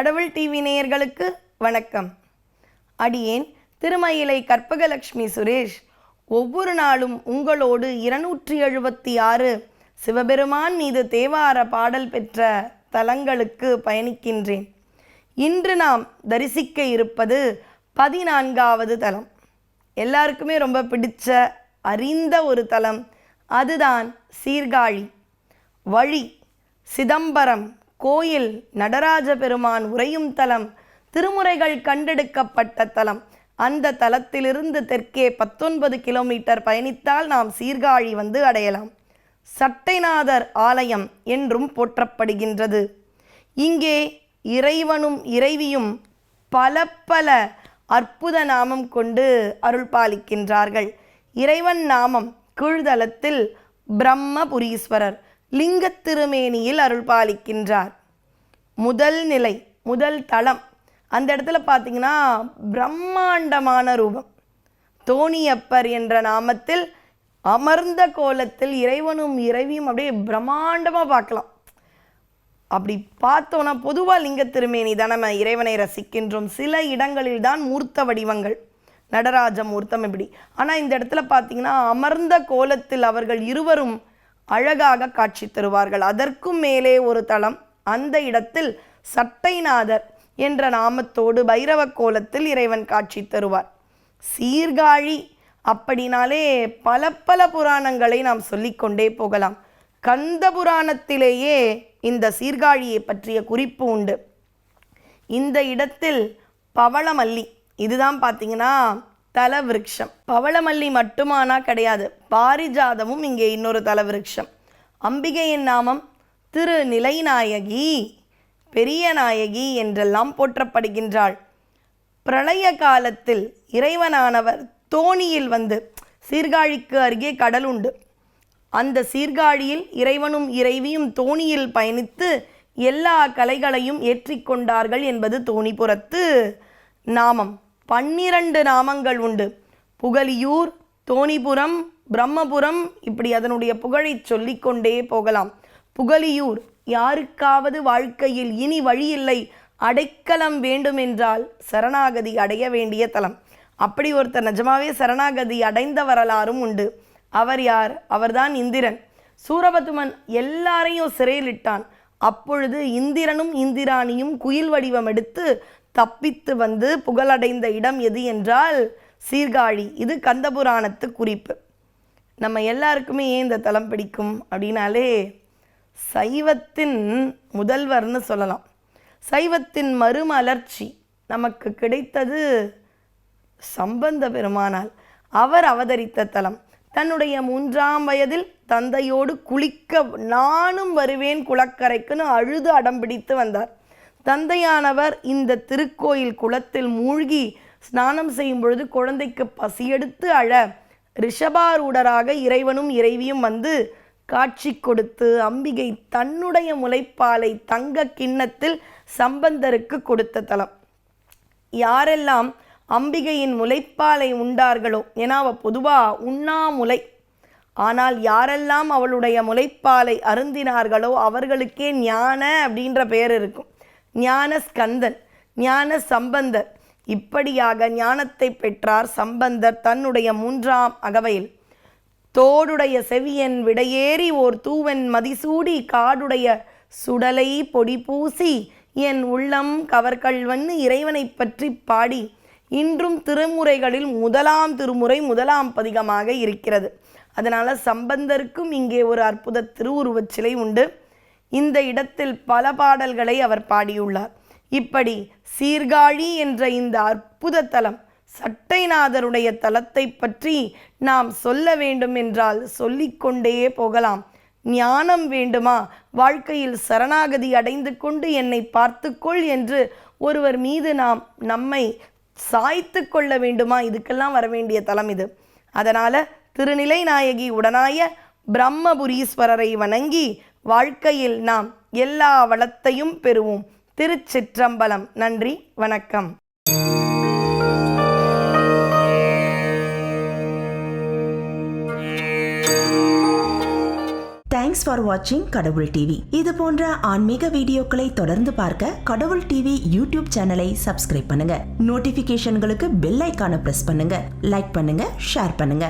கடவுள் டிவி நேயர்களுக்கு வணக்கம். அடியேன் திருமயிலை கற்பகலட்சுமி சுரேஷ். ஒவ்வொரு நாளும் உங்களோடு இருநூற்றி எழுபத்தி ஆறு சிவபெருமான் மீது தேவார பாடல் பெற்ற தலங்களுக்கு பயணிக்கின்றேன். இன்று நாம் தரிசிக்க இருப்பது பதினான்காவது தலம். எல்லாருக்குமே ரொம்ப பிடிச்ச அறிந்த ஒரு தலம். அதுதான் சீர்காழி. வழி சிதம்பரம். கோயில் நடராஜ பெருமான் உறையும் தலம் திருமுறைகள் கண்டெடுக்கப்பட்ட தலம். அந்த தலத்திலிருந்து தெற்கே பத்தொன்பது கிலோமீட்டர் பயணித்தால் நாம் சீர்காழி வந்து அடையலாம். சட்டைநாதர் ஆலயம் என்றும் போற்றப்படுகின்றது. இங்கே இறைவனும் இறைவியும் பல பல அற்புத நாமம் கொண்டு அருள் பாலிக்கின்றார்கள் இறைவன் நாமம் கீழ்தலத்தில் பிரம்மபுரீஸ்வரர். லிங்கத் திருமேனியில் அருள் பாலிக்கின்றார் முதல் நிலை முதல் தளம். அந்த இடத்துல பார்த்தீங்கன்னா பிரம்மாண்டமான ரூபம். தோணியப்பர் என்ற நாமத்தில் அமர்ந்த கோலத்தில் இறைவனும் இறைவியும் அப்படியே பிரம்மாண்டமாக பார்க்கலாம். அப்படி பார்த்தோன்னா பொதுவாக லிங்க திருமேனி தான் நம்ம இறைவனை ரசிக்கின்றோம். சில இடங்களில் தான் மூர்த்த வடிவங்கள் நடராஜ மூர்த்தம் இப்படி. ஆனால் இந்த இடத்துல பார்த்தீங்கன்னா அமர்ந்த கோலத்தில் அவர்கள் இருவரும் அழகாக காட்சி தருவார்கள். அதற்கும் மேலே ஒரு தளம். அந்த இடத்தில் சட்டைநாதர் என்ற நாமத்தோடு பைரவ கோலத்தில் இறைவன் காட்சி தருவார். சீர்காழி அப்படினாலே பல பல புராணங்களை நாம் சொல்லிக்கொண்டே போகலாம். கந்த புராணத்திலேயே இந்த சீர்காழியை பற்றிய குறிப்பு உண்டு. இந்த இடத்தில் பவளமல்லி இதுதான் பார்த்தீங்கன்னா தல விருட்சம் பவளமல்லி மட்டுமானா கிடையாது. பாரிஜாதமும் இங்கே இன்னொரு தல விருட்சம் அம்பிகையின் நாமம் திரு நிலைநாயகி பெரிய நாயகி என்றெல்லாம் போற்றப்படுகின்றாள். பிரளய காலத்தில் இறைவனானவர் தோணியில் வந்து சீர்காழிக்கு அருகே கடல் உண்டு. அந்த சீர்காழியில் இறைவனும் இறைவியும் தோணியில் பயணித்து எல்லா கலைகளையும் ஏற்றிக்கொண்டார்கள் என்பது தோணிபுரத்து நாமம். பன்னிரண்டு நாமங்கள் உண்டு. புகலியூர் தோணிபுரம் பிரம்மபுரம் இப்படி அதனுடைய புகழை சொல்லிக்கொண்டே போகலாம். புகலியூர் யாருக்காவது வாழ்க்கையில் இனி வழியில்லை. அடைக்கலம் வேண்டுமென்றால் சரணாகதி அடைய வேண்டிய தலம். அப்படி ஒருத்தர் நிஜமாவே சரணாகதி அடைந்த வரலாறும் உண்டு. அவர் யார்? அவர்தான் இந்திரன். சூரபத்துமன் எல்லாரையும் சிறையிலிட்டான் அப்பொழுது இந்திரனும் இந்திராணியும் குயில் வடிவம் எடுத்து தப்பித்து வந்து புகழடைந்த இடம் எது என்றால் சீர்காழி. இது கந்தபுராணத்து குறிப்பு. நம்ம எல்லாருக்குமே ஏன் இந்த தலம் பிடிக்கும் அப்படின்னாலே சைவத்தின் முதல்வர்னு சொல்லலாம். சைவத்தின் மறுமலர்ச்சி நமக்கு கிடைத்தது சம்பந்த பெருமானால். அவர் அவதரித்த தலம் தன்னுடைய மூன்றாம் வயதில் தந்தையோடு குளிக்க நானும் வருவேன் குளக்கரைக்குன்னு அழுது அடம்பிடித்து வந்தார். தந்தையானவர் இந்த திருக்கோயில் குளத்தில் மூழ்கி ஸ்நானம் செய்யும் பொழுது குழந்தைக்கு பசியெடுத்து அழ ரிஷபாரூடராக இறைவனும் இறைவியும் வந்து காட்சி கொடுத்து அம்பிகை தன்னுடைய முளைப்பாலை தங்க கிண்ணத்தில் சம்பந்தருக்கு கொடுத்த தலம். யாரெல்லாம் அம்பிகையின் முளைப்பாலை உண்டார்களோ ஏன்னா அவள் பொதுவாக உண்ணாமுலை. ஆனால் யாரெல்லாம் அவளுடைய முளைப்பாலை அருந்தினார்களோ அவர்களுக்கே ஞான அப்படின்ற பெயர் இருக்கும். ஞான ஸ்கந்தன் ஞான சம்பந்தர் இப்படியாக ஞானத்தை பெற்றார் சம்பந்தர் தன்னுடைய மூன்றாம் அகவையில். தோடுடைய செவியன் விடையேறி ஓர் தூவன் மதிசூடி காடுடைய சுடலை பொடி பூசி என் உள்ளம் கவர்கள்வன்னு இறைவனை பற்றி பாடி. இன்றும் திருமுறைகளில் முதலாம் திருமுறை முதலாம் பதிகமாக இருக்கிறது. அதனால் சம்பந்தருக்கும் இங்கே ஒரு அற்புத திருவுருவச் சிலை உண்டு. இந்த இடத்தில் பல பாடல்களை அவர் பாடியுள்ளார். இப்படி சீர்காழி என்ற இந்த அற்புத தலம் சட்டைநாதருடைய தலத்தை பற்றி நாம் சொல்ல வேண்டும் என்றால் சொல்லிக்கொண்டே போகலாம். ஞானம் வேண்டுமா? வாழ்க்கையில் சரணாகதி அடைந்து கொண்டு என்னை பார்த்துக்கொள் என்று ஒருவர் மீது நாம் நம்மை சாய்த்து கொள்ள வேண்டுமா? இதுக்கெல்லாம் வர வேண்டிய தலம் இது. அதனால் திருநிலை நாயகி உடனாய பிரம்மபுரீஸ்வரரை வணங்கி வாழ்க்கையில் நாம் எல்லா வளத்தையும் பெறுவோம். திருச்சிற்றம்பலம். நன்றி. வணக்கம். தேங்க்ஸ் ஃபார் வாட்சிங் கடவுள் டிவி இது போன்ற ஆன்மீக வீடியோக்களை தொடர்ந்து பார்க்க கடவுள் டிவி யூடியூப் சேனலை சப்ஸ்கிரைப் பண்ணுங்க. நோட்டிபிகேஷன்களுக்கு பெல் ஐக்கான பிரஸ் பண்ணுங்க. லைக் பண்ணுங்க ஷேர் பண்ணுங்க.